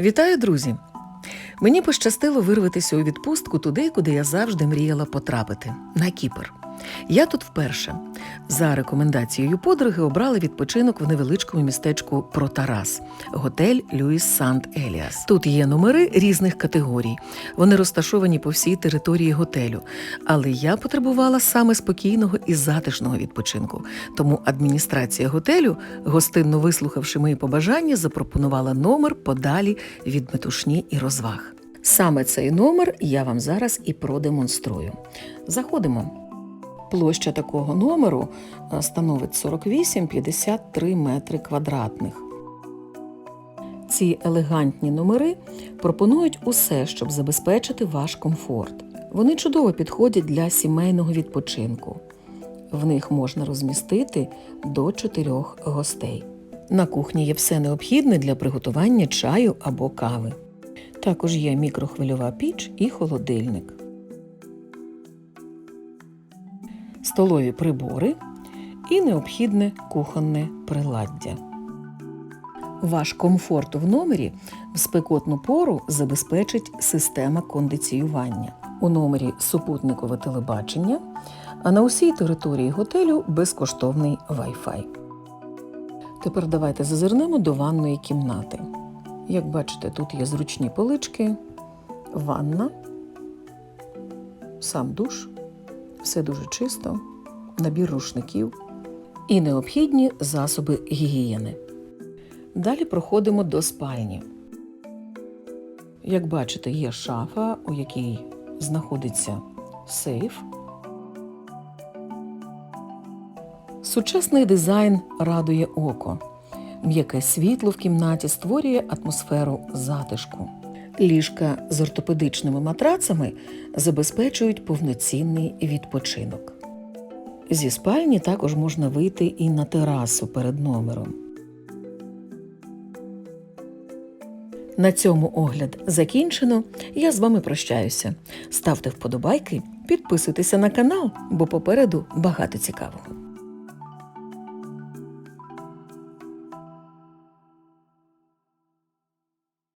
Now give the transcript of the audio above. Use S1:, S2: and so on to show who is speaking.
S1: Вітаю, друзі! Мені пощастило вирватися у відпустку туди, куди я завжди мріяла потрапити на Кіпр. Я тут вперше. За рекомендацією подруги обрали відпочинок в невеличкому містечку Протарас, готель Люїс Сант Еліас. Тут є номери різних категорій. Вони розташовані по всій території готелю. Але я потребувала саме спокійного і затишного відпочинку. Тому адміністрація готелю, гостинно вислухавши мої побажання, запропонувала номер подалі від метушні і розваг. Саме цей номер я вам зараз і продемонструю. Заходимо. Площа такого номеру е, становить 48-53 метри квадратних. Ці елегантні номери пропонують усе, щоб забезпечити ваш комфорт. Вони чудово підходять для сімейного відпочинку. В них можна розмістити до чотирьох гостей. На кухні є все необхідне для приготування чаю або кави. Також є мікрохвильова піч і холодильник. Столові прибори і необхідне кухонне приладдя. Ваш комфорт в номері в спекотну пору забезпечить система кондиціювання. У номері супутникове телебачення, а на усій території готелю безкоштовний Wi-Fi. Тепер давайте зазирнемо до ванної кімнати. Як бачите, тут є зручні полички, ванна, сам душ, все дуже чисто, набір рушників і необхідні засоби гігієни. Далі проходимо до спальні. Як бачите, є шафа, у якій знаходиться сейф. Сучасний дизайн радує око. М'яке світло в кімнаті створює атмосферу затишку. Ліжка з ортопедичними матрацами забезпечують повноцінний відпочинок. Зі спальні також можна вийти і на терасу перед номером. На цьому огляд закінчено. Я з вами прощаюся. Ставте вподобайки, підписуйтеся на канал, бо попереду багато цікавого.